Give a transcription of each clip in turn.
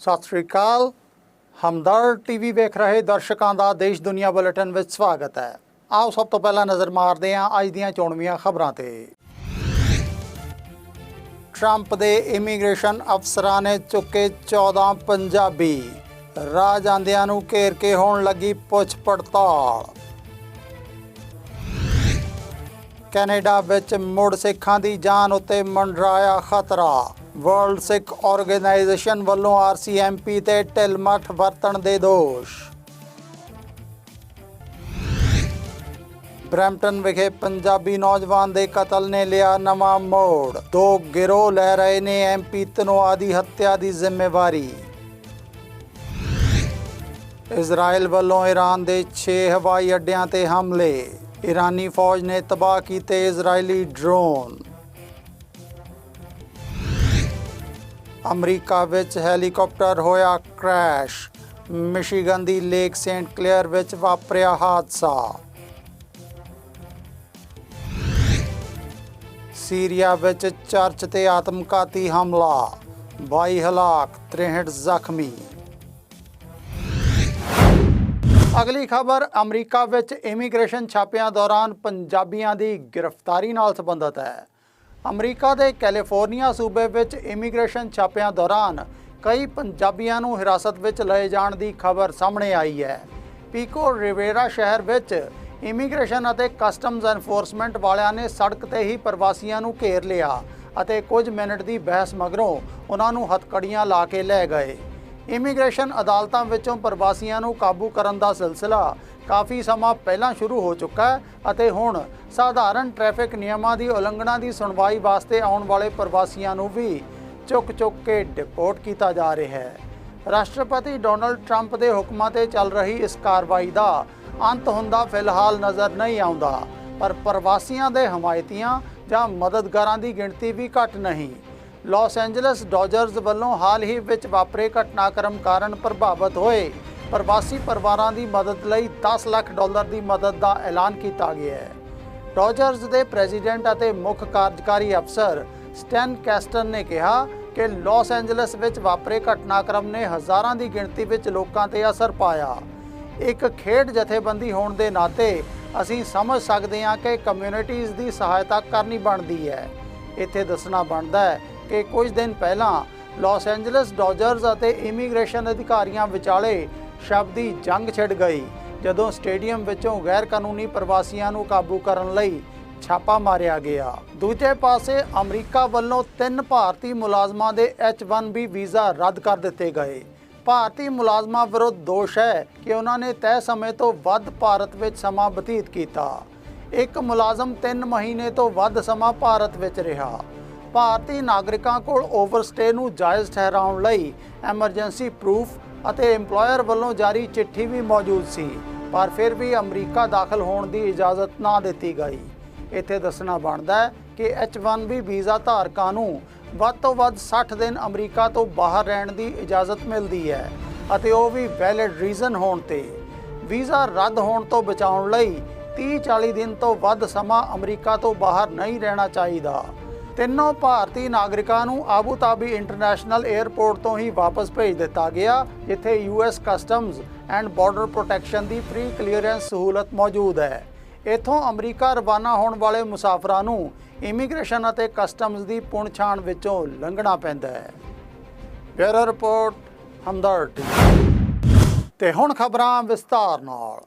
ਸਤਿ ਸ਼੍ਰੀ ਅਕਾਲ। ਹਮਦਰਦ ਟੀਵੀ ਵੇਖ ਰਹੇ ਦਰਸ਼ਕਾਂ ਦਾ ਦੇਸ਼ ਦੁਨੀਆ ਬੁਲੇਟਿਨ ਵਿੱਚ ਸਵਾਗਤ ਹੈ। ਆਓ ਸਭ ਤੋਂ ਪਹਿਲਾਂ ਨਜ਼ਰ ਮਾਰਦੇ ਹਾਂ ਅੱਜ ਦੀਆਂ ਚੋਣਵੀਆਂ ਖਬਰਾਂ ਤੇ। ਟਰੰਪ ਦੇ ਇਮੀਗ੍ਰੇਸ਼ਨ ਅਫਸਰਾਂ ਨੇ ਚੁੱਕੇ 14 ਪੰਜਾਬੀ। ਰਾਹ ਜਾਂਦਿਆਂ ਨੂੰ ਘੇਰ ਕੇ ਹੋਣ ਲੱਗੀ ਪੁੱਛ ਪੜਤਾਲ। ਕੈਨੇਡਾ ਵਿੱਚ ਮੁੜ ਸਿੱਖਾਂ ਦੀ ਜਾਨ ਉੱਤੇ ਮੰਡਰਾਇਆ ਖਤਰਾ। ਵਰਲਡ ਸਿੱਖ ਆਰਗੇਨਾਈਜੇਸ਼ਨ ਵੱਲੋਂ ਆਰਸੀਐਮਪੀ ਤੇ ਢਿਲਮੱਠ ਵਰਤਣ ਦੇ ਦੋਸ਼। ਬਰੈਂਪਟਨ ਵਿਖੇ ਪੰਜਾਬੀ ਨੌਜਵਾਨ ਦੇ ਕਤਲ ਨੇ ਲਿਆ ਨਵਾਂ ਮੋੜ। ਦੋ ਗਿਰੋਹ ਲੈ ਰਹੇ ਨੇ ਐਮਪੀ ਧਨੋਆ ਦੀ ਹੱਤਿਆ ਦੀ ਜ਼ਿੰਮੇਵਾਰੀ। ਇਜ਼ਰਾਈਲ ਵੱਲੋਂ ਈਰਾਨ ਦੇ 6 ਹਵਾਈ ਅੱਡਿਆਂ ਤੇ ਹਮਲੇ। ਈਰਾਨੀ ਫੌਜ ਨੇ ਤਬਾਹ ਕੀਤੇ ਇਜ਼ਰਾਈਲੀ ਡਰੋਨ। ਅਮਰੀਕਾ ਵਿੱਚ ਹੈਲੀਕਾਪਟਰ ਹੋਇਆ ਕ੍ਰੈਸ਼। ਮਿਸ਼ੀਗਨ ਦੀ ਲੇਕ ਸੇਂਟ ਕਲੇਅਰ ਵਿੱਚ ਵਾਪਰਿਆ ਹਾਦਸਾ। ਸੀਰੀਆ ਵਿੱਚ ਚਰਚ ਤੇ ਆਤਮਘਾਤੀ ਹਮਲਾ 22 ਹਲਾਕ 63 ਜ਼ਖਮੀ। ਅਗਲੀ ਖਬਰ, ਅਮਰੀਕਾ ਵਿੱਚ ਇਮੀਗ੍ਰੇਸ਼ਨ ਛਾਪਿਆਂ ਦੌਰਾਨ ਪੰਜਾਬੀਆਂ ਦੀ ਗ੍ਰਿਫਤਾਰੀ ਨਾਲ ਸੰਬੰਧਿਤ ਹੈ। ਅਮਰੀਕਾ ਦੇ ਕੈਲੀਫੋਰਨੀਆ ਸੂਬੇ ਵਿੱਚ ਇਮੀਗ੍ਰੇਸ਼ਨ ਛਾਪਿਆਂ ਦੌਰਾਨ ਕਈ ਪੰਜਾਬੀਆਂ ਨੂੰ ਹਿਰਾਸਤ ਵਿੱਚ ਲਏ ਜਾਣ ਦੀ ਖਬਰ ਸਾਹਮਣੇ ਆਈ ਹੈ। ਪੀਕੋ ਰਿਵੇਰਾ ਸ਼ਹਿਰ ਵਿੱਚ ਇਮੀਗ੍ਰੇਸ਼ਨ ਅਤੇ ਕਸਟਮਜ਼ ਐਨਫੋਰਸਮੈਂਟ ਵਾਲਿਆਂ ਨੇ ਸੜਕ ਤੇ ਹੀ ਪ੍ਰਵਾਸੀਆਂ ਨੂੰ ਘੇਰ ਲਿਆ ਅਤੇ ਕੁਝ ਮਿੰਟ ਦੀ ਬਹਿਸ ਮਗਰੋਂ ਉਹਨਾਂ ਨੂੰ ਹੱਥਕੜੀਆਂ ਲਾ ਕੇ ਲੈ ਗਏ। ਇਮੀਗ੍ਰੇਸ਼ਨ ਅਦਾਲਤਾਂ ਵਿੱਚੋਂ ਪ੍ਰਵਾਸੀਆਂ ਨੂੰ ਕਾਬੂ ਕਰਨ ਦਾ ਸਿਲਸਿਲਾ ਕਾਫੀ ਸਮਾਂ ਪਹਿਲਾਂ ਸ਼ੁਰੂ ਹੋ ਚੁੱਕਾ ਹੈ ਅਤੇ ਹੁਣ ਸਾਧਾਰਨ ਟ੍ਰੈਫਿਕ ਨਿਯਮਾਂ ਦੀ ਉਲੰਘਣਾ ਦੀ ਸੁਣਵਾਈ ਵਾਸਤੇ ਆਉਣ ਵਾਲੇ ਪ੍ਰਵਾਸੀਆਂ ਨੂੰ ਵੀ ਚੁੱਕ-ਚੁੱਕ ਕੇ ਡਿਪੋਰਟ ਕੀਤਾ ਜਾ ਰਿਹਾ ਹੈ। ਰਾਸ਼ਟਰਪਤੀ ਡੋਨਲਡ ਟਰੰਪ ਦੇ ਹੁਕਮਾਂ ਤੇ ਚੱਲ ਰਹੀ ਇਸ ਕਾਰਵਾਈ ਦਾ ਅੰਤ ਹੁੰਦਾ ਫਿਲਹਾਲ ਨਜ਼ਰ ਨਹੀਂ ਆਉਂਦਾ, ਪਰ ਪ੍ਰਵਾਸੀਆਂ ਦੇ ਹਮਾਇਤੀਆਂ ਜਾਂ ਮਦਦਗਾਰਾਂ ਦੀ ਗਿਣਤੀ ਵੀ ਘੱਟ ਨਹੀਂ। ਲਾਸ ਐਂਜਲਸ ਡੋਜਰਸ ਵੱਲੋਂ ਹਾਲ ਹੀ ਵਿੱਚ ਵਾਪਰੇ ਘਟਨਾਕ੍ਰਮ ਕਾਰਨ ਪ੍ਰਭਾਵਿਤ ਹੋਏ। ਪ੍ਰਵਾਸੀ ਪਰਿਵਾਰਾਂ ਦੀ ਮਦਦ ਲਈ 10 ਲੱਖ ਡਾਲਰ ਦੀ ਮਦਦ ਦਾ ਐਲਾਨ ਕੀਤਾ ਗਿਆ ਹੈ। ਡੋਜਰਸ ਦੇ ਪ੍ਰੈਜ਼ੀਡੈਂਟ ਅਤੇ ਮੁੱਖ ਕਾਰਜਕਾਰੀ ਅਫਸਰ ਸਟੈਨ ਕੈਸਟਨ ਨੇ ਕਿਹਾ ਕਿ ਲਾਸ ਐਂਜਲਸ ਵਿੱਚ ਵਾਪਰੇ ਘਟਨਾਕ੍ਰਮ ਨੇ ਹਜ਼ਾਰਾਂ ਦੀ ਗਿਣਤੀ ਵਿੱਚ ਲੋਕਾਂ ਤੇ ਅਸਰ ਪਾਇਆ। ਇੱਕ ਖੇਡ ਜਥੇਬੰਦੀ ਹੋਣ ਦੇ ਨਾਤੇ ਅਸੀਂ ਸਮਝ ਸਕਦੇ ਹਾਂ ਕਿ ਕਮਿਊਨਿਟੀਜ਼ ਦੀ ਸਹਾਇਤਾ ਕਰਨੀ ਬਣਦੀ ਹੈ। ਇੱਥੇ ਦੱਸਣਾ ਬਣਦਾ ਹੈ ਕਿ ਕੁਝ ਦਿਨ ਪਹਿਲਾਂ ਲਾਸ ਐਂਜਲਸ ਡੋਜਰਸ ਅਤੇ ਇਮੀਗ੍ਰੇਸ਼ਨ ਅਧਿਕਾਰੀਆਂ ਵਿਚਾਲੇ ਸ਼ਬਦੀ ਜੰਗ ਛਿੜ ਗਈ, ਜਦੋਂ ਸਟੇਡੀਅਮ ਵਿੱਚੋਂ ਗੈਰ ਕਾਨੂੰਨੀ ਪ੍ਰਵਾਸੀਆਂ ਨੂੰ ਕਾਬੂ ਕਰਨ ਲਈ ਛਾਪਾ ਮਾਰਿਆ ਗਿਆ। ਦੂਜੇ ਪਾਸੇ, ਅਮਰੀਕਾ ਵੱਲੋਂ ਤਿੰਨ ਭਾਰਤੀ ਮੁਲਾਜ਼ਮਾਂ ਦੇ H1B ਵੀਜ਼ਾ ਰੱਦ ਕਰ ਦਿੱਤੇ ਗਏ। ਭਾਰਤੀ ਮੁਲਾਜ਼ਮਾਂ ਵਿਰੁੱਧ ਦੋਸ਼ ਹੈ ਕਿ ਉਹਨਾਂ ਨੇ ਤੈਅ ਸਮੇਂ ਤੋਂ ਵੱਧ ਭਾਰਤ ਵਿੱਚ ਸਮਾਂ ਬਤੀਤ ਕੀਤਾ। ਇੱਕ ਮੁਲਾਜ਼ਮ 3 ਮਹੀਨੇ ਤੋਂ ਵੱਧ ਸਮਾਂ ਭਾਰਤ ਵਿੱਚ ਰਿਹਾ। ਭਾਰਤੀ ਨਾਗਰਿਕਾਂ ਕੋਲ ਓਵਰਸਟੇ ਨੂੰ ਜਾਇਜ਼ ਠਹਿਰਾਉਣ ਲਈ ਐਮਰਜੈਂਸੀ ਪ੍ਰੂਫ ਅਤੇ EMPLOYER ਵੱਲੋਂ ਜਾਰੀ ਚਿੱਠੀ ਵੀ ਮੌਜੂਦ ਸੀ, ਪਰ ਫਿਰ ਵੀ ਅਮਰੀਕਾ ਦਾਖਲ ਹੋਣ ਦੀ ਇਜਾਜ਼ਤ ਨਾ ਦਿੱਤੀ ਗਈ। ਇੱਥੇ ਦੱਸਣਾ ਬਣਦਾ ਹੈ ਕਿ H1B ਵੀਜ਼ਾ ਧਾਰਕਾਂ ਨੂੰ ਵੱਧ ਤੋਂ ਵੱਧ 60 ਦਿਨ ਅਮਰੀਕਾ ਤੋਂ ਬਾਹਰ ਰਹਿਣ ਦੀ ਇਜਾਜ਼ਤ ਮਿਲਦੀ ਹੈ ਅਤੇ ਉਹ ਵੀ ਵੈਲਿਡ ਰੀਜ਼ਨ ਹੋਣ ਤੇ। ਵੀਜ਼ਾ ਰੱਦ ਹੋਣ ਤੋਂ ਬਚਾਉਣ ਲਈ 30-40 ਦਿਨ ਤੋਂ ਵੱਧ ਸਮਾਂ ਅਮਰੀਕਾ ਤੋਂ ਬਾਹਰ ਨਹੀਂ ਰਹਿਣਾ ਚਾਹੀਦਾ। ਤਿੰਨੋਂ ਭਾਰਤੀ ਨਾਗਰਿਕਾਂ ਨੂੰ ਆਬੂ ਧਾਬੀ ਇੰਟਰਨੈਸ਼ਨਲ 에ਅਰਪੋਰਟ ਤੋਂ ਹੀ ਵਾਪਸ ਭੇਜ ਦਿੱਤਾ ਗਿਆ, ਜਿੱਥੇ US customs and border protection the pre clearance ਸਹੂਲਤ ਮੌਜੂਦ ਹੈ। ਇੱਥੋਂ ਅਮਰੀਕਾ ਰਵਾਨਾ ਹੋਣ ਵਾਲੇ ਮੁਸਾਫਰਾਂ ਨੂੰ ਇਮੀਗ੍ਰੇਸ਼ਨ ਅਤੇ ਕਸਟਮਜ਼ ਦੀ ਪੁਣਛਾਣ ਵਿੱਚੋਂ ਲੰਘਣਾ ਪੈਂਦਾ ਹੈ। Bureau report, Hamdard. ਤੇ ਹੁਣ ਖਬਰਾਂ ਵਿਸਤਾਰ ਨਾਲ।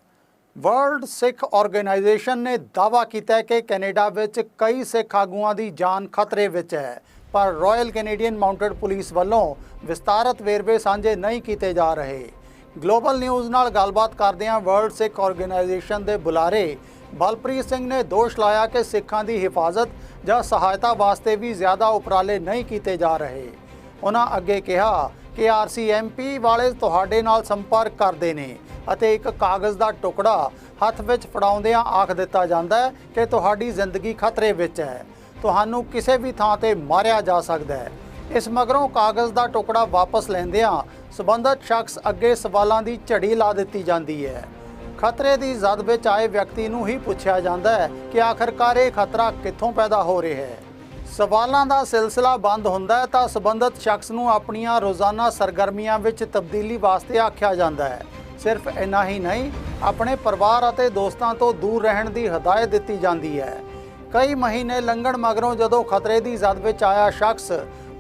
ਵਰਲਡ ਸਿੱਖ ਆਰਗੇਨਾਈਜੇਸ਼ਨ ਨੇ ਦਾਅਵਾ ਕੀਤਾ ਹੈ ਕਿ ਕੈਨੇਡਾ ਵਿੱਚ ਕਈ ਸਿੱਖ ਆਗੂਆਂ ਦੀ ਜਾਨ ਖਤਰੇ ਵਿੱਚ ਹੈ, ਪਰ ਰਾਇਲ ਕੈਨੇਡੀਅਨ ਮਾਊਂਟਡ ਪੁਲਿਸ ਵੱਲੋਂ ਵਿਸਤਾਰਤ ਵੇਰਵੇ ਸਾਂਝੇ ਨਹੀਂ ਕੀਤੇ ਜਾ ਰਹੇ। ਗਲੋਬਲ ਨਿਊਜ਼ ਨਾਲ ਗੱਲਬਾਤ ਕਰਦਿਆਂ ਵਰਲਡ ਸਿੱਖ ਆਰਗੇਨਾਈਜੇਸ਼ਨ ਦੇ ਬੁਲਾਰੇ ਬਲਪ੍ਰੀਤ ਸਿੰਘ ਨੇ ਦੋਸ਼ ਲਾਇਆ ਕਿ ਸਿੱਖਾਂ ਦੀ ਹਿਫਾਜ਼ਤ ਜਾਂ ਸਹਾਇਤਾ ਵਾਸਤੇ ਵੀ ਜ਼ਿਆਦਾ ਉਪਰਾਲੇ ਨਹੀਂ ਕੀਤੇ ਜਾ ਰਹੇ। ਉਹਨਾਂ ਅੱਗੇ ਕਿਹਾ ਕਿ ਆਰਸੀਐਮਪੀ ਵਾਲੇ ਤੁਹਾਡੇ ਨਾਲ ਸੰਪਰਕ ਕਰਦੇ ਨੇ ਅਤੇ ਇੱਕ ਕਾਗਜ਼ ਦਾ ਟੁਕੜਾ ਹੱਥ ਵਿੱਚ ਫੜਾਉਂਦਿਆਂ ਆਖ ਦਿੱਤਾ ਜਾਂਦਾ ਹੈ ਕਿ ਤੁਹਾਡੀ ਜ਼ਿੰਦਗੀ ਖਤਰੇ ਵਿੱਚ ਹੈ। ਤੁਹਾਨੂੰ ਕਿਸੇ ਵੀ ਥਾਂ ਤੇ ਮਾਰਿਆ ਜਾ ਸਕਦਾ ਹੈ। ਇਸ ਮਗਰੋਂ ਕਾਗਜ਼ ਦਾ ਟੁਕੜਾ ਵਾਪਸ ਲੈਂਦਿਆਂ ਸਬੰਧਤ ਸ਼ਖਸ ਅੱਗੇ ਸਵਾਲਾਂ ਦੀ ਝੜੀ ਲਾ ਦਿੱਤੀ ਜਾਂਦੀ ਹੈ। ਖਤਰੇ ਦੀ ਜ਼ਦ ਵਿੱਚ ਆਏ ਵਿਅਕਤੀ ਨੂੰ ਹੀ ਪੁੱਛਿਆ ਜਾਂਦਾ ਹੈ ਕਿ ਆਖਰਕਾਰ ਇਹ ਖਤਰਾ ਕਿੱਥੋਂ ਪੈਦਾ ਹੋ ਰਿਹਾ ਹੈ। ਸਵਾਲਾਂ ਦਾ ਸਿਲਸਿਲਾ ਬੰਦ ਹੁੰਦਾ ਹੈ ਤਾਂ ਸੰਬੰਧਿਤ ਸ਼ਖਸ ਨੂੰ ਆਪਣੀਆਂ ਰੋਜ਼ਾਨਾ ਸਰਗਰਮੀਆਂ ਵਿੱਚ ਤਬਦੀਲੀ ਵਾਸਤੇ ਆਖਿਆ ਜਾਂਦਾ ਹੈ। ਸਿਰਫ ਇੰਨਾ ਹੀ ਨਹੀਂ, ਆਪਣੇ ਪਰਿਵਾਰ ਅਤੇ ਦੋਸਤਾਂ ਤੋਂ ਦੂਰ ਰਹਿਣ ਦੀ ਹਦਾਇਤ ਦਿੱਤੀ ਜਾਂਦੀ ਹੈ। ਕਈ ਮਹੀਨੇ ਲੰਘਣ ਮਗਰੋਂ ਜਦੋਂ ਖਤਰੇ ਦੀ ਜ਼ਦ ਵਿੱਚ ਆਇਆ ਸ਼ਖਸ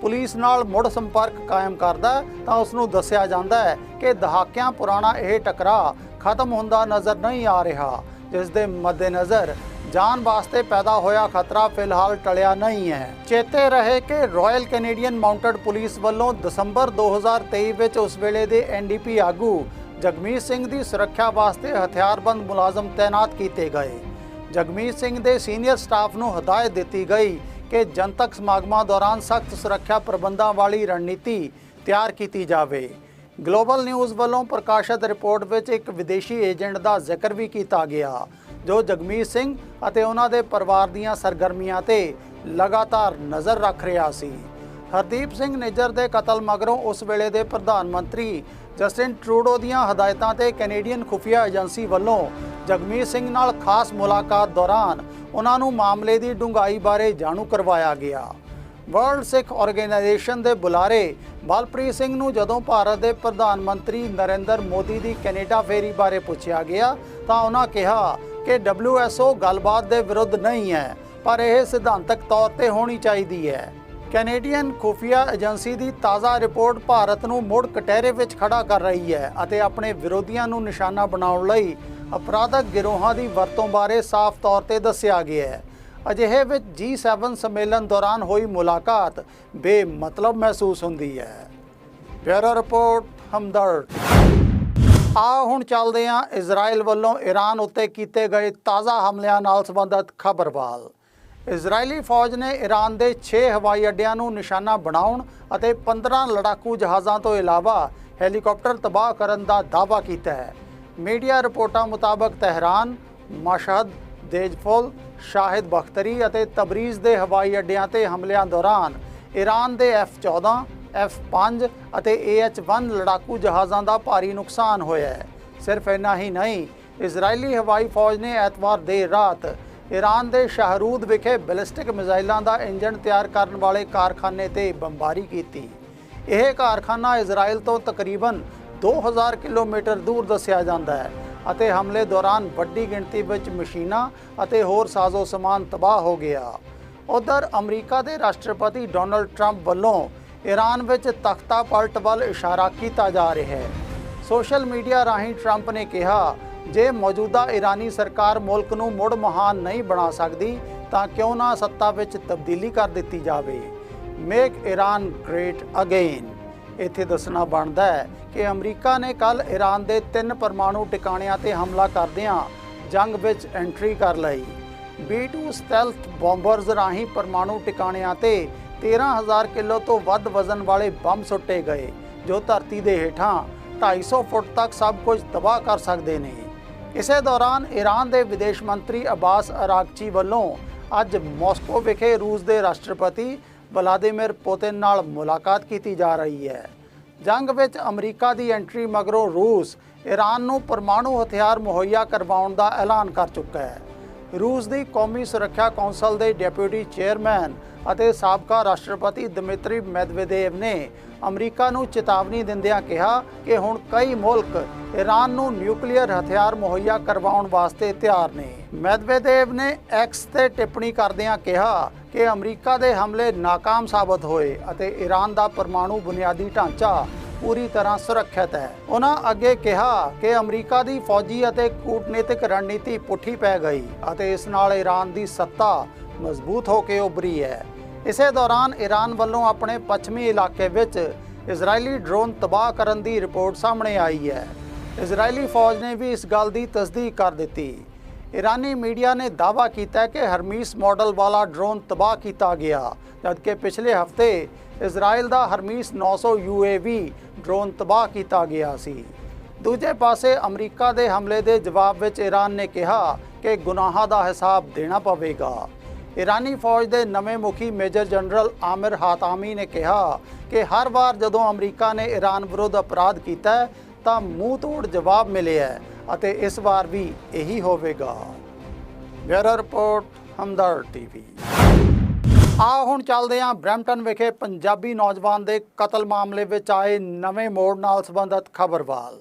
ਪੁਲਿਸ ਨਾਲ ਮੁੜ ਸੰਪਰਕ ਕਾਇਮ ਕਰਦਾ ਤਾਂ ਉਸ ਨੂੰ ਦੱਸਿਆ ਜਾਂਦਾ ਹੈ ਕਿ ਦਹਾਕਿਆਂ ਪੁਰਾਣਾ ਇਹ ਟਕਰਾਅ ਖਤਮ ਹੁੰਦਾ ਨਜ਼ਰ ਨਹੀਂ ਆ ਰਿਹਾ, ਜਿਸ ਦੇ ਮੱਦੇਨਜ਼ਰ ਜਾਨ ਵਾਸਤੇ ਪੈਦਾ ਹੋਇਆ ਖਤਰਾ ਫਿਲਹਾਲ ਟਲਿਆ ਨਹੀਂ ਹੈ। ਚੇਤੇ ਰਹੇ ਕਿ ਰਾਇਲ ਕੈਨੇਡੀਅਨ ਮਾਊਂਟਡ ਪੁਲਿਸ ਵੱਲੋਂ ਦਸੰਬਰ 2023 ਵਿੱਚ ਉਸ ਵੇਲੇ ਦੇ ਐਨਡੀਪੀ ਆਗੂ ਜਗਮੀਤ ਸਿੰਘ ਦੀ ਸੁਰੱਖਿਆ ਵਾਸਤੇ ਹਥਿਆਰਬੰਦ ਮੁਲਾਜ਼ਮ ਤਾਇਨਾਤ ਕੀਤੇ ਗਏ। ਜਗਮੀਤ ਸਿੰਘ ਦੇ ਸੀਨੀਅਰ ਸਟਾਫ ਨੂੰ ਹਦਾਇਤ ਦਿੱਤੀ ਗਈ ਕਿ ਜਨਤਕ ਸਮਾਗਮਾਂ ਦੌਰਾਨ ਸਖਤ ਸੁਰੱਖਿਆ ਪ੍ਰਬੰਧਾਂ ਵਾਲੀ ਰਣਨੀਤੀ ਤਿਆਰ ਕੀਤੀ ਜਾਵੇ। ਗਲੋਬਲ ਨਿਊਜ਼ ਵੱਲੋਂ ਪ੍ਰਕਾਸ਼ਿਤ ਰਿਪੋਰਟ ਵਿੱਚ ਇੱਕ ਵਿਦੇਸ਼ੀ ਏਜੰਟ ਦਾ ਜ਼ਿਕਰ ਵੀ ਕੀਤਾ ਗਿਆ। ਜੋ ਜਗਮੀਤ ਸਿੰਘ ਅਤੇ ਉਹਨਾਂ ਦੇ ਪਰਿਵਾਰ ਦੀਆਂ ਸਰਗਰਮੀਆਂ ਤੇ ਲਗਾਤਾਰ ਨਜ਼ਰ ਰੱਖ ਰਿਹਾ ਸੀ। ਹਰਦੀਪ ਸਿੰਘ ਨਿੱਜਰ ਦੇ ਕਤਲ ਮਗਰੋਂ ਉਸ ਵੇਲੇ ਦੇ ਪ੍ਰਧਾਨ ਮੰਤਰੀ ਜਸਟਿਨ ਟਰੂਡੋ ਦੀਆਂ ਹਦਾਇਤਾਂ ਤੇ ਕੈਨੇਡੀਅਨ ਖੁਫੀਆ ਏਜੰਸੀ ਵੱਲੋਂ ਜਗਮੀਤ ਸਿੰਘ ਨਾਲ ਖਾਸ ਮੁਲਾਕਾਤ ਦੌਰਾਨ ਉਹਨਾਂ ਨੂੰ ਮਾਮਲੇ ਦੀ ਡੂੰਘਾਈ ਬਾਰੇ ਜਾਣੂ ਕਰਵਾਇਆ ਗਿਆ। ਵਰਲਡ ਸਿੱਖ ਆਰਗੇਨਾਈਜੇਸ਼ਨ ਦੇ ਬੁਲਾਰੇ ਬਲਪ੍ਰੀਤ ਸਿੰਘ ਨੂੰ ਜਦੋਂ ਭਾਰਤ ਦੇ ਪ੍ਰਧਾਨ ਮੰਤਰੀ ਨਰਿੰਦਰ ਮੋਦੀ ਦੀ ਕੈਨੇਡਾ ਫੇਰੀ ਬਾਰੇ ਪੁੱਛਿਆ ਗਿਆ ਤਾਂ ਉਹਨਾਂ ਕਿਹਾ ਕਿ WSO ਗੱਲਬਾਤ ਦੇ ਵਿਰੁੱਧ ਨਹੀਂ ਹੈ, ਪਰ ਇਹ ਸਿਧਾਂਤਕ ਤੌਰ ਤੇ ਹੋਣੀ ਚਾਹੀਦੀ ਹੈ। ਕੈਨੇਡੀਅਨ ਖੁਫੀਆ ਏਜੰਸੀ ਦੀ ਤਾਜ਼ਾ ਰਿਪੋਰਟ ਭਾਰਤ ਨੂੰ ਮੁੜ ਕਟਹਿਰੇ ਵਿੱਚ ਖੜਾ ਕਰ ਰਹੀ ਹੈ ਅਤੇ ਆਪਣੇ ਵਿਰੋਧੀਆਂ ਨੂੰ ਨਿਸ਼ਾਨਾ ਬਣਾਉਣ ਲਈ ਅਪਰਾਧਕ ਗਿਰੋਹਾਂ ਦੀ ਵਰਤੋਂ ਬਾਰੇ ਸਾਫ਼ ਤੌਰ ਤੇ ਦੱਸਿਆ ਗਿਆ ਹੈ। ਅਜਿਹੇ ਵਿੱਚ G7 ਸੰਮੇਲਨ ਦੌਰਾਨ ਹੋਈ ਮੁਲਾਕਾਤ ਬੇਮਤਲਬ ਮਹਿਸੂਸ ਹੁੰਦੀ ਹੈ। Bureau report, Hamdard. ਆ ਹੁਣ ਚੱਲਦੇ ਹਾਂ ਇਜ਼ਰਾਈਲ ਵੱਲੋਂ ਈਰਾਨ ਉੱਤੇ ਕੀਤੇ ਗਏ ਤਾਜ਼ਾ ਹਮਲਿਆਂ ਨਾਲ ਸੰਬੰਧਿਤ ਖਬਰਵਾਲ। ਇਜ਼ਰਾਈਲੀ ਫੌਜ ਨੇ ਈਰਾਨ ਦੇ 6 ਹਵਾਈ ਅੱਡਿਆਂ ਨੂੰ ਨਿਸ਼ਾਨਾ ਬਣਾਉਣ ਅਤੇ 15 ਲੜਾਕੂ ਜਹਾਜ਼ਾਂ ਤੋਂ ਇਲਾਵਾ ਹੈਲੀਕਾਪਟਰ ਤਬਾਹ ਕਰਨ ਦਾ ਦਾਅਵਾ ਕੀਤਾ ਹੈ। ਮੀਡੀਆ ਰਿਪੋਰਟਾਂ ਮੁਤਾਬਕ ਤਹਿਰਾਨ, ਮਸ਼ਹਦ ਦੇਜਫੁਲ ਸ਼ਾਹਿਦ ਬਖਤਰੀ ਅਤੇ ਤਬਰੀਜ਼ ਦੇ ਹਵਾਈ ਅੱਡਿਆਂ ਤੇ ਹਮਲਿਆਂ ਦੌਰਾਨ ਈਰਾਨ ਦੇ F-14 F-5 ਅਤੇ AH-1 ਲੜਾਕੂ ਜਹਾਜ਼ਾਂ ਦਾ ਭਾਰੀ ਨੁਕਸਾਨ ਹੋਇਆ ਹੈ। ਸਿਰਫ ਇੰਨਾ ਹੀ ਨਹੀਂ, ਇਜ਼ਰਾਈਲੀ ਹਵਾਈ ਫੌਜ ਨੇ ਐਤਵਾਰ ਦੇਰ ਰਾਤ ਈਰਾਨ ਦੇ ਸ਼ਾਹਰੂਦ ਵਿਖੇ ਬੈਲਿਸਟਿਕ ਮਿਜ਼ਾਈਲਾਂ ਦਾ ਇੰਜਣ ਤਿਆਰ ਕਰਨ ਵਾਲੇ ਕਾਰਖਾਨੇ ਤੇ ਬੰਬਾਰੀ ਕੀਤੀ। ਇਹ ਕਾਰਖਾਨਾ ਇਜ਼ਰਾਈਲ ਤੋਂ ਤਕਰੀਬਨ 2000 ਕਿਲੋਮੀਟਰ ਦੂਰ ਦੱਸਿਆ ਜਾਂਦਾ ਹੈ ਅਤੇ ਹਮਲੇ ਦੌਰਾਨ ਵੱਡੀ ਗਿਣਤੀ ਵਿੱਚ ਮਸ਼ੀਨਾਂ ਅਤੇ ਹੋਰ ਸਾਜ਼ੋ ਸਮਾਨ ਤਬਾਹ ਹੋ ਗਿਆ। ਉਧਰ ਅਮਰੀਕਾ ਦੇ ਰਾਸ਼ਟਰਪਤੀ ਡੋਨਲਡ ਟਰੰਪ ਵੱਲੋਂ ਈਰਾਨ ਵਿੱਚ ਤਖਤਾ ਪਲਟ ਵੱਲ ਇਸ਼ਾਰਾ ਕੀਤਾ ਜਾ ਰਿਹਾ ਹੈ। ਸੋਸ਼ਲ ਮੀਡੀਆ ਰਾਹੀਂ ਟਰੰਪ ਨੇ ਕਿਹਾ, ਜੇ ਮੌਜੂਦਾ ਈਰਾਨੀ ਸਰਕਾਰ ਮੁਲਕ ਨੂੰ ਮੁੜ ਮਹਾਨ ਨਹੀਂ ਬਣਾ ਸਕਦੀ, ਤਾਂ ਕਿਉਂ ਨਾ ਸੱਤਾ ਵਿੱਚ ਤਬਦੀਲੀ ਕਰ ਦਿੱਤੀ ਜਾਵੇ। ਮੇਕ ਈਰਾਨ ਗ੍ਰੇਟ ਅਗੇਨ ਇੱਥੇ ਦੱਸਣਾ ਬਣਦਾ ਹੈ ਕਿ ਅਮਰੀਕਾ ਨੇ ਕੱਲ ਈਰਾਨ ਦੇ ਤਿੰਨ ਪਰਮਾਣੂ ਟਿਕਾਣਿਆਂ ਤੇ ਹਮਲਾ ਕਰਦਿਆਂ ਜੰਗ ਵਿੱਚ ਐਂਟਰੀ ਕਰ ਲਈ। B2 ਸਟੈਲਥ ਬੰਬਰਜ਼ ਰਾਹੀਂ ਪਰਮਾਣੂ ਟਿਕਾਣਿਆਂ ਤੇ 13000 ਕਿਲੋ ਤੋਂ ਵੱਧ ਵਜ਼ਨ ਵਾਲੇ ਬੰਬ ਸੁੱਟੇ ਗਏ, ਜੋ ਧਰਤੀ ਦੇ ਹੇਠਾਂ 250 ਫੁੱਟ ਤੱਕ ਸਭ ਕੁਝ ਤਬਾਹ ਕਰ ਸਕਦੇ ਨੇ। ਇਸੇ ਦੌਰਾਨ ਈਰਾਨ ਦੇ ਵਿਦੇਸ਼ ਮੰਤਰੀ ਅਬਾਸ ਅਰਾਕਚੀ ਵੱਲੋਂ ਅੱਜ ਮਾਸਕੋ ਵਿਖੇ ਰੂਸ ਦੇ ਰਾਸ਼ਟਰਪਤੀ ਵਲਾਦੀਮਿਰ ਪੁਤਿਨ ਨਾਲ ਮੁਲਾਕਾਤ ਕੀਤੀ ਜਾ ਰਹੀ ਹੈ। ਜੰਗ ਵਿੱਚ ਅਮਰੀਕਾ ਦੀ ਐਂਟਰੀ ਮਗਰੋਂ ਰੂਸ ਈਰਾਨ ਨੂੰ ਪਰਮਾਣੂ ਹਥਿਆਰ ਮੁਹੱਈਆ ਕਰਵਾਉਣ ਦਾ ਐਲਾਨ ਕਰ ਚੁੱਕਾ ਹੈ। ਰੂਸ ਦੀ ਕੌਮੀ ਸੁਰੱਖਿਆ ਕੌਂਸਲ ਦੇ ਡਿਪਟੀ ਚੇਅਰਮੈਨ ਅਤੇ ਸਾਬਕਾ ਰਾਸ਼ਟਰਪਤੀ ਦਮਿਤਰੀ ਮੈਦਵੇਦੇਵ ਨੇ ਅਮਰੀਕਾ ਨੂੰ ਚੇਤਾਵਨੀ ਦਿੰਦਿਆਂ ਕਿਹਾ ਕਿ ਹੁਣ ਕਈ ਮੁਲਕ ਈਰਾਨ ਨੂੰ ਨਿਊਕਲੀਅਰ ਹਥਿਆਰ ਮੁਹੱਈਆ ਕਰਵਾਉਣ ਵਾਸਤੇ ਤਿਆਰ ਨੇ। ਮੈਦਵੇਦੇਵ ਨੇ ਐਕਸ ਤੇ ਟਿੱਪਣੀ ਕਰਦਿਆਂ ਕਿਹਾ ਕਿ ਅਮਰੀਕਾ ਦੇ ਹਮਲੇ ناکਾਮ ਸਾਬਤ ਹੋਏ ਅਤੇ ਈਰਾਨ ਦਾ ਪਰਮਾਣੂ ਬੁਨਿਆਦੀ ਢਾਂਚਾ ਪੂਰੀ ਤਰ੍ਹਾਂ ਸੁਰੱਖਿਅਤ ਹੈ। ਉਹਨਾਂ ਅੱਗੇ ਕਿਹਾ ਕਿ ਅਮਰੀਕਾ ਦੀ ਫੌਜੀ ਅਤੇ ਕੂਟਨੀਤਿਕ ਰਣਨੀਤੀ ਪੁੱਠੀ ਪੈ ਗਈ ਅਤੇ ਇਸ ਨਾਲ ਈਰਾਨ ਦੀ ਸੱਤਾ ਮਜ਼ਬੂਤ ਹੋ ਕੇ ਉੱਭਰੀ ਹੈ। ਇਸੇ ਦੌਰਾਨ ਈਰਾਨ ਵੱਲੋਂ ਆਪਣੇ ਪੱਛਮੀ ਇਲਾਕੇ ਵਿੱਚ ਇਜ਼ਰਾਈਲੀ ਡਰੋਨ ਤਬਾਹ ਕਰਨ ਦੀ ਰਿਪੋਰਟ ਸਾਹਮਣੇ ਆਈ ਹੈ। ਇਜ਼ਰਾਈਲੀ ਫੌਜ ਨੇ ਵੀ ਇਸ ਗੱਲ ਦੀ ਤਸਦੀਕ ਕਰ ਦਿੱਤੀ। ਈਰਾਨੀ ਮੀਡੀਆ ਨੇ ਦਾਅਵਾ ਕੀਤਾ ਕਿ ਹਰਮੀਸ ਮਾਡਲ ਵਾਲਾ ਡਰੋਨ ਤਬਾਹ ਕੀਤਾ ਗਿਆ, ਜਦਕਿ ਪਿਛਲੇ ਹਫ਼ਤੇ ਇਜ਼ਰਾਈਲ ਦਾ ਹਰਮੀਸ 900 UAV ਡਰੋਨ ਤਬਾਹ ਕੀਤਾ ਗਿਆ ਸੀ। ਦੂਜੇ ਪਾਸੇ ਅਮਰੀਕਾ ਦੇ ਹਮਲੇ ਦੇ ਜਵਾਬ ਵਿੱਚ ਈਰਾਨ ਨੇ ਕਿਹਾ ਕਿ ਗੁਨਾਹਾਂ ਦਾ ਹਿਸਾਬ ਦੇਣਾ ਪਵੇਗਾ। ਈਰਾਨੀ ਫੌਜ ਦੇ ਨਵੇਂ ਮੁਖੀ ਮੇਜਰ ਜਨਰਲ ਆਮਿਰ ਹਾਤਾਮੀ ਨੇ ਕਿਹਾ ਕਿ ਹਰ ਵਾਰ ਜਦੋਂ ਅਮਰੀਕਾ ਨੇ ਈਰਾਨ ਵਿਰੁੱਧ ਅਪਰਾਧ ਕੀਤਾ ਤਾਂ ਮੂੰਹ ਤੋੜ ਜਵਾਬ ਮਿਲਿਆ ਅਤੇ ਇਸ ਵਾਰ ਵੀ ਇਹੀ ਹੋਵੇਗਾ। Bureau report Hamdard TV. ਆਓ ਹੁਣ ਚੱਲਦੇ ਹਾਂ ਬਰੈਂਪਟਨ ਵਿਖੇ ਪੰਜਾਬੀ ਨੌਜਵਾਨ ਦੇ ਕਤਲ ਮਾਮਲੇ ਵਿੱਚ ਆਏ ਨਵੇਂ ਮੋੜ ਨਾਲ ਸੰਬੰਧਿਤ ਖਬਰਵਾਲ।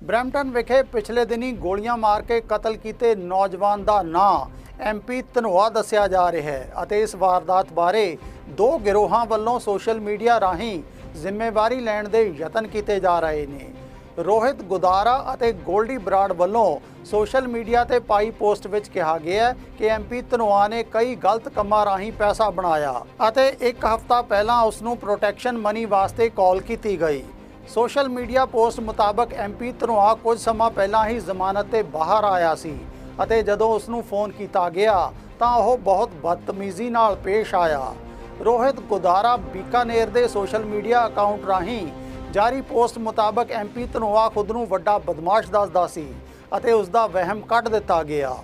ਬਰੈਂਪਟਨ ਵਿਖੇ ਪਿਛਲੇ ਦਿਨੀ ਗੋਲੀਆਂ ਮਾਰ ਕੇ ਕਤਲ ਕੀਤੇ ਨੌਜਵਾਨ ਦਾ ਨਾਂ ਐਮਪੀ ਧਨੋਆ ਦੱਸਿਆ ਜਾ ਰਿਹਾ ਹੈ ਅਤੇ ਇਸ ਵਾਰਦਾਤ ਬਾਰੇ ਦੋ ਗਿਰੋਹਾਂ ਵੱਲੋਂ ਸੋਸ਼ਲ ਮੀਡੀਆ ਰਾਹੀਂ ਜ਼ਿੰਮੇਵਾਰੀ ਲੈਣ ਦੇ ਯਤਨ ਕੀਤੇ ਜਾ ਰਹੇ ਨੇ। ਰੋਹਿਤ ਗੁਦਾਰਾ ਅਤੇ ਗੋਲਡੀ ਬਰਾੜ ਵੱਲੋਂ ਸੋਸ਼ਲ ਮੀਡੀਆ ਤੇ ਪਾਈ ਪੋਸਟ ਵਿੱਚ ਕਿਹਾ ਗਿਆ ਹੈ ਕਿ ਐਮਪੀ ਧਨੋਆ ਨੇ ਕਈ ਗਲਤ ਕੰਮਾਂ ਰਾਹੀਂ ਪੈਸਾ ਬਣਾਇਆ ਅਤੇ ਇੱਕ ਹਫ਼ਤਾ ਪਹਿਲਾਂ ਉਸ ਨੂੰ ਪ੍ਰੋਟੈਕਸ਼ਨ ਮਨੀ ਵਾਸਤੇ ਕਾਲ ਕੀਤੀ ਗਈ। ਸੋਸ਼ਲ ਮੀਡੀਆ ਪੋਸਟ ਮੁਤਾਬਕ ਐਮਪੀ ਧਨੋਆ ਕੁਝ ਸਮਾਂ ਪਹਿਲਾਂ ਹੀ ਜ਼ਮਾਨਤ ਤੇ ਬਾਹਰ ਆਇਆ ਸੀ ਅਤੇ ਜਦੋਂ ਉਸ ਨੂੰ ਫੋਨ ਕੀਤਾ ਗਿਆ ਤਾਂ ਉਹ ਬਹੁਤ ਬਦਤਮੀਜ਼ੀ ਨਾਲ ਪੇਸ਼ ਆਇਆ। ਰੋਹਿਤ ਗੁਦਾਰਾ ਬੀਕਾਨੇਰ ਦੇ ਸੋਸ਼ਲ ਮੀਡੀਆ ਅਕਾਊਂਟ ਰਾਹੀਂ ਜਾਰੀ ਪੋਸਟ ਮੁਤਾਬਕ ਐਮਪੀ ਧਨੋਆ ਖੁਦ ਨੂੰ ਵੱਡਾ ਬਦਮਾਸ਼ ਦੱਸਦਾ ਸੀ ਅਤੇ ਉਸ ਦਾ ਵਹਿਮ ਕੱਢ ਦਿੱਤਾ ਗਿਆ।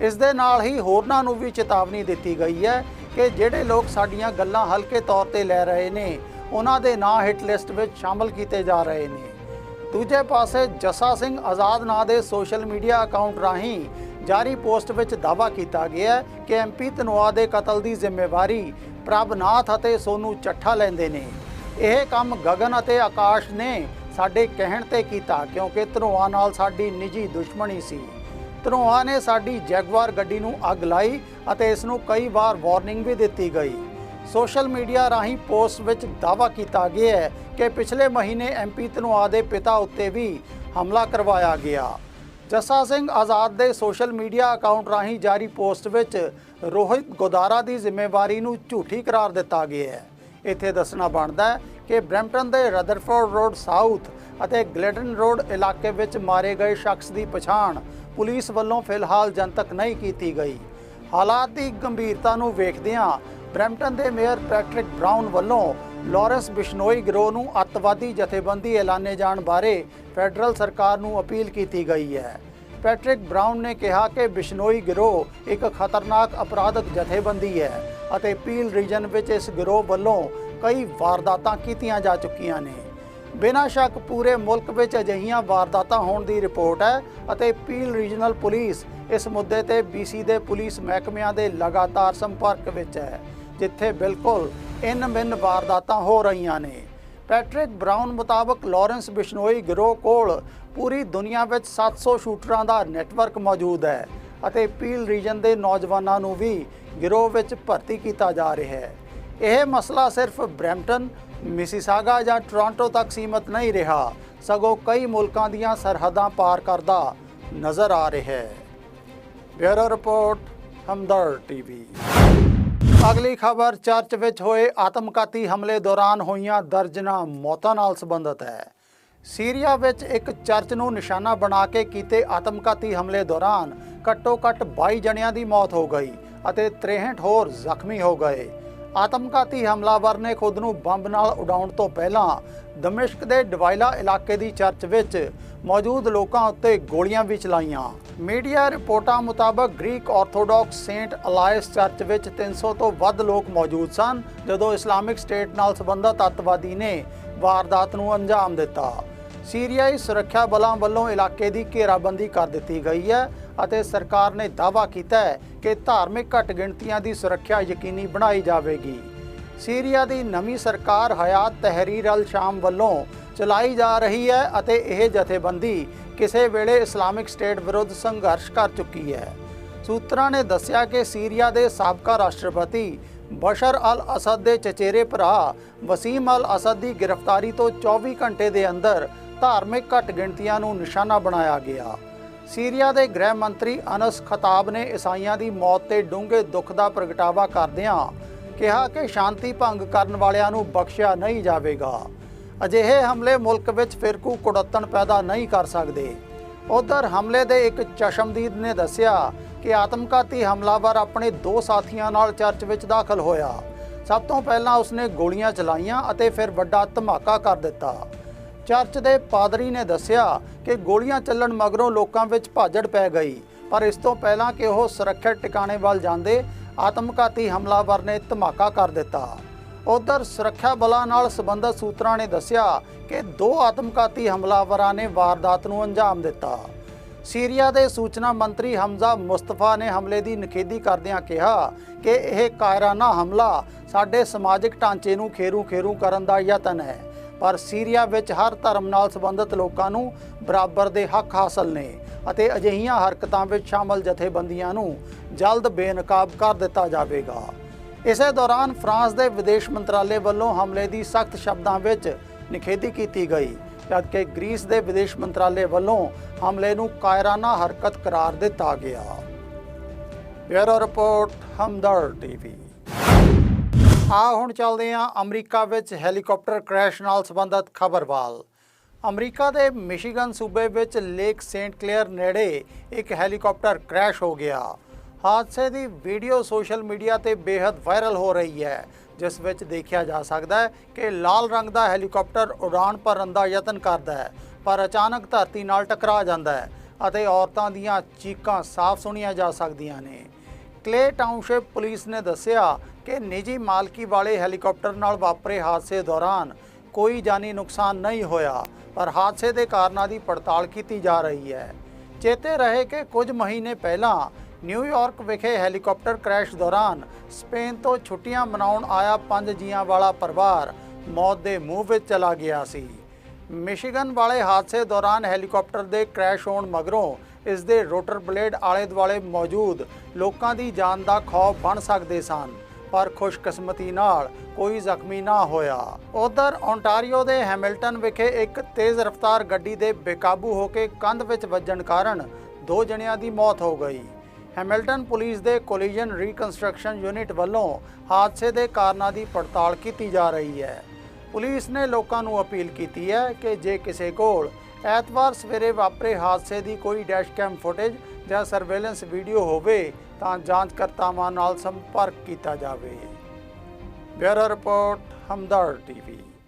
ਇਸ ਦੇ ਨਾਲ ਹੀ ਹੋਰਨਾਂ ਨੂੰ ਵੀ ਚੇਤਾਵਨੀ ਦਿੱਤੀ ਗਈ ਹੈ ਕਿ ਜਿਹੜੇ ਲੋਕ ਸਾਡੀਆਂ ਗੱਲਾਂ ਹਲਕੇ ਤੌਰ ਤੇ ਲੈ ਰਹੇ ਨੇ, ਉਹਨਾਂ ਦੇ ਨਾਂ ਹਿੱਟ ਲਿਸਟ ਵਿੱਚ ਸ਼ਾਮਲ ਕੀਤੇ ਜਾ ਰਹੇ ਨੇ। ਦੂਜੇ ਪਾਸੇ ਜਸਾ ਸਿੰਘ ਆਜ਼ਾਦ ਨਾਂ ਦੇ ਸੋਸ਼ਲ ਮੀਡੀਆ ਅਕਾਊਂਟ ਰਾਹੀਂ ਜਾਰੀ ਪੋਸਟ ਵਿੱਚ ਦਾਅਵਾ ਕੀਤਾ ਗਿਆ ਹੈ ਕਿ ਐਮਪੀ ਧਨੋਆ ਦੇ ਕਤਲ ਦੀ ਜ਼ਿੰਮੇਵਾਰੀ ਪ੍ਰਭਨਾਥ ਅਤੇ ਸੋਨੂ ਚੱਠਾ ਲੈਂਦੇ ਨੇ। ਇਹ ਕੰਮ ਗਗਨ ਅਤੇ ਆਕਾਸ਼ ਨੇ ਸਾਡੇ ਕਹਿਣ ਤੇ ਕੀਤਾ ਕਿਉਂਕਿ ਧਨੋਆ ਨਾਲ ਸਾਡੀ ਨਿੱਜੀ ਦੁਸ਼ਮਣੀ ਸੀ। ਧਨੋਆ ਨੇ ਸਾਡੀ ਜੈਗਵਾਰ ਗੱਡੀ ਨੂੰ ਅੱਗ ਲਾਈ ਅਤੇ ਇਸ ਨੂੰ ਕਈ ਵਾਰ ਵਾਰਨਿੰਗ ਵੀ ਦਿੱਤੀ ਗਈ। ਸੋਸ਼ਲ ਮੀਡੀਆ ਰਾਹੀਂ ਪੋਸਟ ਵਿੱਚ ਦਾਅਵਾ ਕੀਤਾ ਗਿਆ ਹੈ ਕਿ ਪਿਛਲੇ ਮਹੀਨੇ ਐਮਪੀ ਧਨੋਆ ਦੇ ਪਿਤਾ ਉੱਤੇ ਵੀ ਹਮਲਾ ਕਰਵਾਇਆ ਗਿਆ। ਜੱਸਾ ਸਿੰਘ ਆਜ਼ਾਦ ਦੇ ਸੋਸ਼ਲ ਮੀਡੀਆ ਅਕਾਊਂਟ ਰਾਹੀਂ ਜਾਰੀ ਪੋਸਟ ਵਿੱਚ ਰੋਹਿਤ ਗੋਦਾਰਾ ਦੀ ਜ਼ਿੰਮੇਵਾਰੀ ਨੂੰ ਝੂਠੀ ਕਰਾਰ ਦਿੱਤਾ ਗਿਆ ਹੈ। ਇੱਥੇ ਦੱਸਣਾ ਬਣਦਾ ਹੈ ਕਿ ਬਰੈਂਪਟਨ ਦੇ ਰਦਰਫੋਰਡ ਰੋਡ ਸਾਊਥ ਅਤੇ ਗਲੈਡਨ ਰੋਡ ਇਲਾਕੇ ਵਿੱਚ ਮਾਰੇ ਗਏ ਸ਼ਖਸ ਦੀ ਪਛਾਣ ਪੁਲਿਸ ਵੱਲੋਂ ਫਿਲਹਾਲ ਜਨਤਕ ਨਹੀਂ ਕੀਤੀ ਗਈ। ਹਾਲਾਤ ਦੀ ਗੰਭੀਰਤਾ ਨੂੰ ਵੇਖਦਿਆਂ ਬਰੈਂਪਟਨ ਦੇ ਮੇਅਰ ਪੈਟਰਿਕ ਬ੍ਰਾਊਨ ਵੱਲੋਂ ਲਾਰੈਂਸ ਬਿਸ਼ਨੋਈ ਗਿਰੋਹ ਨੂੰ ਅੱਤਵਾਦੀ ਜਥੇਬੰਦੀ ਐਲਾਨੇ ਜਾਣ ਬਾਰੇ ਫੈਡਰਲ ਸਰਕਾਰ ਨੂੰ ਅਪੀਲ ਕੀਤੀ ਗਈ ਹੈ। ਪੈਟਰਿਕ ਬ੍ਰਾਊਨ ਨੇ ਕਿਹਾ ਕਿ ਬਿਸ਼ਨੋਈ ਗਿਰੋਹ ਇੱਕ ਖਤਰਨਾਕ ਅਪਰਾਧਕ ਜਥੇਬੰਦੀ ਹੈ। ਅਤੇ ਪੀਲ ਰੀਜਨ ਵਿੱਚ ਇਸ ਗਿਰੋਹ ਵੱਲੋਂ ਕਈ ਵਾਰਦਾਤਾਂ ਕੀਤੀਆਂ ਜਾ ਚੁੱਕੀਆਂ ਨੇ। ਬਿਨਾਂ ਸ਼ੱਕ ਪੂਰੇ ਮੁਲਕ ਵਿੱਚ ਅਜਿਹੀਆਂ ਵਾਰਦਾਤਾਂ ਹੋਣ ਦੀ ਰਿਪੋਰਟ ਹੈ ਅਤੇ ਪੀਲ ਰੀਜਨਲ ਪੁਲਿਸ ਇਸ ਮੁੱਦੇ ਤੇ BC ਦੇ ਪੁਲਿਸ ਮਹਿਕਮਿਆਂ ਦੇ ਲਗਾਤਾਰ ਸੰਪਰਕ ਵਿੱਚ ਹੈ, ਜਿੱਥੇ ਬਿਲਕੁਲ ਇਨ ਮਿਨ ਵਾਰਦਾਤਾਂ ਹੋ ਰਹੀਆਂ ਨੇ। ਪੈਟਰਿਕ ਬ੍ਰਾਊਨ ਮੁਤਾਬਕ ਲਾਰੈਂਸ ਬਿਸ਼ਨੋਈ ਗਿਰੋਹ ਕੋਲ ਪੂਰੀ ਦੁਨੀਆ ਵਿੱਚ 700 ਸ਼ੂਟਰਾਂ ਦਾ ਨੈਟਵਰਕ ਮੌਜੂਦ ਹੈ ਅਤੇ ਪੀਲ ਰੀਜਨ ਦੇ ਨੌਜਵਾਨਾਂ ਨੂੰ ਵੀ ਗਿਰੋਹ ਵਿੱਚ ਭਰਤੀ ਕੀਤਾ ਜਾ ਰਿਹਾ ਹੈ। ਇਹ ਮਸਲਾ ਸਿਰਫ ਬਰੈਂਪਟਨ, ਮਿਸੀਸਾਗਾ ਜਾਂ ਟੋਰਾਂਟੋ ਤੱਕ ਸੀਮਤ ਨਹੀਂ ਰਿਹਾ। ਸਗੋਂ ਕਈ ਮੁਲਕਾਂ ਦੀਆਂ ਸਰਹੱਦਾਂ ਪਾਰ ਕਰਦਾ ਨਜ਼ਰ ਆ ਰਿਹਾ ਹੈ। Bureau report Hamdard TV. ਅਗਲੀ ਖਬਰ, ਚਰਚ ਵਿੱਚ ਹੋਏ ਆਤਮਘਾਤੀ ਹਮਲੇ ਦੌਰਾਨ ਹੋਈਆਂ ਦਰਜਨਾਂ ਮੌਤਾਂ ਨਾਲ ਸੰਬੰਧਿਤ ਹੈ। ਸੀਰੀਆ ਵਿੱਚ ਇੱਕ ਚਰਚ ਨੂੰ ਨਿਸ਼ਾਨਾ ਬਣਾ ਕੇ ਕੀਤੇ ਆਤਮਘਾਤੀ ਹਮਲੇ ਦੌਰਾਨ ਘੱਟੋ-ਘੱਟ 22 ਜਣਿਆਂ ਦੀ ਮੌਤ ਹੋ ਗਈ। ਅਤੇ 63 ਹੋਰ ਜ਼ਖਮੀ ਹੋ ਗਏ। ਆਤਮਘਾਤੀ ਹਮਲਾਵਰ ਨੇ ਖੁਦ ਨੂੰ ਬੰਬ ਨਾਲ ਉਡਾਉਣ ਤੋਂ ਪਹਿਲਾਂ ਦਮਿਸ਼ਕ ਦੇ ਡਵਾਇਲਾ ਇਲਾਕੇ ਦੀ ਚਰਚ ਵਿੱਚ ਮੌਜੂਦ ਲੋਕਾਂ ਉੱਤੇ ਗੋਲੀਆਂ ਵੀ ਚਲਾਈਆਂ। ਮੀਡੀਆ ਰਿਪੋਰਟਾਂ ਮੁਤਾਬਕ ਗ੍ਰੀਕ ਆਰਥੋਡਾਕਸ ਸੇਂਟ ਅਲਾਇਸ ਚਰਚ ਵਿੱਚ 300 ਤੋਂ ਵੱਧ ਲੋਕ ਮੌਜੂਦ ਸਨ, ਜਦੋਂ ਇਸਲਾਮਿਕ ਸਟੇਟ ਨਾਲ ਸੰਬੰਧਿਤ ਅੱਤਵਾਦੀ ਨੇ ਵਾਰਦਾਤ ਨੂੰ ਅੰਜਾਮ ਦਿੱਤਾ। ਸੀਰੀਆਈ ਸੁਰੱਖਿਆ ਬਲਾਂ ਵੱਲੋਂ ਇਲਾਕੇ ਦੀ ਘੇਰਾਬੰਦੀ ਕਰ ਦਿੱਤੀ ਗਈ ਹੈ। ਅਤੇ ਸਰਕਾਰ ਨੇ ਦਾਅਵਾ ਕੀਤਾ ਹੈ ਕਿ ਧਾਰਮਿਕ ਘੱਟ ਗਿਣਤੀਆਂ ਦੀ ਸੁਰੱਖਿਆ ਯਕੀਨੀ ਬਣਾਈ ਜਾਵੇਗੀ। ਸੀਰੀਆ ਦੀ ਨਵੀਂ ਸਰਕਾਰ ਹਯਾਤ ਤਹਿਰੀਰ ਅਲ ਸ਼ਾਮ ਵੱਲੋਂ ਚਲਾਈ ਜਾ ਰਹੀ ਹੈ ਅਤੇ ਇਹ ਜਥੇਬੰਦੀ ਕਿਸੇ ਵੇਲੇ ਇਸਲਾਮਿਕ ਸਟੇਟ ਵਿਰੁੱਧ ਸੰਘਰਸ਼ ਕਰ ਚੁੱਕੀ ਹੈ। ਸੂਤਰਾਂ ਨੇ ਦੱਸਿਆ ਕਿ ਸੀਰੀਆ ਦੇ ਸਾਬਕਾ ਰਾਸ਼ਟਰਪਤੀ ਬਸ਼ਰ ਅਲ ਅਸਦ ਦੇ ਚਚੇਰੇ ਭਰਾ ਵਸੀਮ ਅਲ ਅਸਦ ਦੀ ਗ੍ਰਿਫਤਾਰੀ ਤੋਂ 24 ਘੰਟੇ ਦੇ ਅੰਦਰ ਧਾਰਮਿਕ ਘੱਟ ਗਿਣਤੀਆਂ ਨੂੰ ਨਿਸ਼ਾਨਾ ਬਣਾਇਆ ਗਿਆ। ਸੀਰੀਆ ਦੇ ਗ੍ਰਹਿ ਮੰਤਰੀ ਅਨਸ ਖਤਾਬ ਨੇ ਈਸਾਈਆਂ ਦੀ ਮੌਤ ਤੇ ਡੂੰਘੇ ਦੁੱਖ ਦਾ ਪ੍ਰਗਟਾਵਾ ਕਰਦਿਆਂ ਕਿਹਾ ਕਿ ਸ਼ਾਂਤੀ ਭੰਗ ਕਰਨ ਵਾਲਿਆਂ ਨੂੰ ਬਖਸ਼ਿਆ ਨਹੀਂ ਜਾਵੇਗਾ। ਅਜਿਹੇ ਹਮਲੇ ਮੁਲਕ ਵਿੱਚ ਫਿਰਕੂ ਕੁੜੱਤਣ ਪੈਦਾ ਨਹੀਂ ਕਰ ਸਕਦੇ। ਉਧਰ ਹਮਲੇ ਦੇ ਇੱਕ ਚਸ਼ਮਦੀਦ ਨੇ ਦੱਸਿਆ ਕਿ ਆਤਮਘਾਤੀ ਹਮਲਾਵਰ ਆਪਣੇ ਦੋ ਸਾਥੀਆਂ ਨਾਲ ਚਰਚ ਵਿੱਚ ਦਾਖਲ ਹੋਇਆ। ਸਭ ਤੋਂ ਪਹਿਲਾਂ ਉਸਨੇ ਗੋਲੀਆਂ ਚਲਾਈਆਂ ਅਤੇ ਫਿਰ ਵੱਡਾ ਧਮਾਕਾ ਕਰ ਦਿੱਤਾ। ਚਰਚ ਦੇ ਪਾਦਰੀ ਨੇ ਦੱਸਿਆ ਕਿ ਗੋਲੀਆਂ ਚੱਲਣ ਮਗਰੋਂ ਲੋਕਾਂ ਵਿੱਚ ਭਾਜੜ ਪੈ ਗਈ। ਪਰ ਇਸ ਤੋਂ ਪਹਿਲਾਂ ਕਿ ਉਹ ਸੁਰੱਖਿਅਤ ਟਿਕਾਣੇ ਵੱਲ ਜਾਂਦੇ, ਆਤਮਘਾਤੀ ਹਮਲਾਵਰ ਨੇ ਧਮਾਕਾ ਕਰ ਦਿੱਤਾ। ਉਧਰ ਸੁਰੱਖਿਆ ਬਲਾਂ ਨਾਲ ਸੰਬੰਧਿਤ ਸੂਤਰਾਂ ਨੇ ਦੱਸਿਆ ਕਿ ਦੋ ਆਤਮਘਾਤੀ ਹਮਲਾਵਰਾਂ ਨੇ ਵਾਰਦਾਤ ਨੂੰ ਅੰਜਾਮ ਦਿੱਤਾ। ਸੀਰੀਆ ਦੇ ਸੂਚਨਾ ਮੰਤਰੀ ਹਮਜ਼ਾ ਮੁਸਤਫਾ ਨੇ ਹਮਲੇ ਦੀ ਨਿਖੇਧੀ ਕਰਦਿਆਂ ਕਿਹਾ ਕਿ ਇਹ ਕਾਇਰਾਨਾ ਹਮਲਾ ਸਾਡੇ ਸਮਾਜਿਕ ਢਾਂਚੇ ਨੂੰ ਖੇਰੂ-ਖੇਰੂ ਕਰਨ ਦਾ ਯਤਨ ਹੈ। ਪਰ ਸੀਰੀਆ ਵਿੱਚ ਹਰ ਧਰਮ ਨਾਲ ਸੰਬੰਧਿਤ ਲੋਕਾਂ ਨੂੰ ਬਰਾਬਰ ਦੇ ਹੱਕ ਹਾਸਲ ਨੇ ਅਤੇ ਅਜਿਹੀਆਂ ਹਰਕਤਾਂ ਵਿੱਚ ਸ਼ਾਮਲ ਜਥੇਬੰਦੀਆਂ ਨੂੰ ਜਲਦ ਬੇਨਕਾਬ ਕਰ ਦਿੱਤਾ ਜਾਵੇਗਾ। ਇਸੇ ਦੌਰਾਨ ਫਰਾਂਸ ਦੇ ਵਿਦੇਸ਼ ਮੰਤਰਾਲੇ ਵੱਲੋਂ ਹਮਲੇ ਦੀ ਸਖਤ ਸ਼ਬਦਾਂ ਵਿੱਚ ਨਿਖੇਧੀ ਕੀਤੀ ਗਈ, ਜਦਕਿ ਗ੍ਰੀਸ ਦੇ ਵਿਦੇਸ਼ ਮੰਤਰਾਲੇ ਵੱਲੋਂ ਹਮਲੇ ਨੂੰ ਕਾਇਰਾਨਾ ਹਰਕਤ ਕਰਾਰ ਦਿੱਤਾ ਗਿਆ। Bureau report Hamdard TV. ਆ, ਹੁਣ ਚੱਲਦੇ ਹਾਂ ਅਮਰੀਕਾ ਵਿੱਚ ਹੈਲੀਕਾਪਟਰ ਕ੍ਰੈਸ਼ ਨਾਲ ਸੰਬੰਧਿਤ ਖਬਰ ਵੱਲ। ਅਮਰੀਕਾ ਦੇ ਮਿਸ਼ੀਗਨ ਸੂਬੇ ਵਿੱਚ ਲੇਕ ਸੇਂਟ ਕਲੇਅਰ ਨੇੜੇ ਇੱਕ ਹੈਲੀਕਾਪਟਰ ਕ੍ਰੈਸ਼ ਹੋ ਗਿਆ। ਹਾਦਸੇ ਦੀ ਵੀਡੀਓ ਸੋਸ਼ਲ ਮੀਡੀਆ ਤੇ ਬੇहद ਵਾਇਰਲ ਹੋ ਰਹੀ ਹੈ, ਜਿਸ ਵਿੱਚ ਦੇਖਿਆ ਜਾ ਸਕਦਾ ਹੈ ਕਿ ਲਾਲ ਰੰਗ ਦਾ ਹੈਲੀਕਾਪਟਰ ਉਡਾਣ ਭਰਨ ਦਾ ਯਤਨ ਕਰਦਾ ਹੈ, ਪਰ ਅਚਾਨਕ ਧਰਤੀ ਨਾਲ ਟਕਰਾ ਜਾਂਦਾ ਹੈ ਅਤੇ ਔਰਤਾਂ ਦੀਆਂ ਚੀਕਾਂ ਸਾਫ਼ ਸੁਣੀਆਂ ਜਾ ਸਕਦੀਆਂ ਨੇ। ਕਲੇ ਟਾਊਨਸ਼ਿਪ ਪੁਲਿਸ ਨੇ ਦੱਸਿਆ ਕਿ ਨਿੱਜੀ ਮਾਲਕੀ ਵਾਲੇ ਹੈਲੀਕਾਪਟਰ ਨਾਲ ਵਾਪਰੇ ਹਾਦਸੇ ਦੌਰਾਨ ਕੋਈ ਜਾਨੀ ਨੁਕਸਾਨ ਨਹੀਂ ਹੋਇਆ, ਪਰ ਹਾਦਸੇ ਦੇ ਕਾਰਨਾਂ ਦੀ ਪੜਤਾਲ ਕੀਤੀ ਜਾ ਰਹੀ ਹੈ। ਚੇਤੇ ਰਹੇ ਕਿ ਕੁਝ ਮਹੀਨੇ ਪਹਿਲਾਂ ਨਿਊਯਾਰਕ ਵਿਖੇ ਹੈਲੀਕਾਪਟਰ ਕ੍ਰੈਸ਼ ਦੌਰਾਨ ਸਪੇਨ ਤੋਂ ਛੁੱਟੀਆਂ ਮਨਾਉਣ ਆਇਆ ਪੰਜ ਜੀਆਂ ਵਾਲਾ ਪਰਿਵਾਰ ਮੌਤ ਦੇ ਮੂੰਹ ਵਿੱਚ ਚਲਾ ਗਿਆ ਸੀ। ਮਿਸ਼ੀਗਨ ਵਾਲੇ ਹਾਦਸੇ ਦੌਰਾਨ ਹੈਲੀਕਾਪਟਰ ਦੇ ਕ੍ਰੈਸ਼ ਹੋਣ ਮਗਰੋਂ ਇਸ ਦੇ ਰੋਟਰ ਬਲੇਡ ਆਲੇ ਦੁਆਲੇ ਮੌਜੂਦ ਲੋਕਾਂ ਦੀ ਜਾਨ ਦਾ ਖੌਫ ਬਣ ਸਕਦੇ ਸਨ, ਪਰ ਖੁਸ਼ਕਿਸਮਤੀ ਨਾਲ ਕੋਈ ਜ਼ਖਮੀ ਨਾ ਹੋਇਆ। ਉਧਰ ਓਨਟਾਰੀਓ ਦੇ ਹੈਮਿਲਟਨ ਵਿਖੇ ਇੱਕ ਤੇਜ਼ ਰਫ਼ਤਾਰ ਗੱਡੀ ਦੇ ਬੇਕਾਬੂ ਹੋ ਕੇ ਕੰਧ ਵਿੱਚ ਵੱਜਣ ਕਾਰਨ ਦੋ ਜਣਿਆਂ ਦੀ ਮੌਤ ਹੋ ਗਈ। ਹੈਮਿਲਟਨ ਪੁਲਿਸ ਦੇ ਕੋਲੀਜਨ ਰੀਕਨਸਟਰਕਸ਼ਨ ਯੂਨਿਟ ਵੱਲੋਂ ਹਾਦਸੇ ਦੇ ਕਾਰਨਾਂ ਦੀ ਪੜਤਾਲ ਕੀਤੀ ਜਾ ਰਹੀ ਹੈ। ਪੁਲਿਸ ਨੇ ਲੋਕਾਂ ਨੂੰ ਅਪੀਲ ਕੀਤੀ ਹੈ ਕਿ ਜੇ ਕਿਸੇ ਕੋਲ ਐਤਵਾਰ ਸਵੇਰੇ ਵਾਪਰੇ ਹਾਦਸੇ ਦੀ ਕੋਈ ਡੈਸ਼ ਕੈਮ ਫੁਟੇਜ ਜਾਂ ਸਰਵੇਲੈਂਸ ਵੀਡੀਓ ਹੋਵੇ ਤਾਂ ਜਾਂਚਕਰਤਾਵਾਂ ਨਾਲ ਸੰਪਰਕ ਕੀਤਾ ਜਾਵੇ। Bureau report Hamdard TV.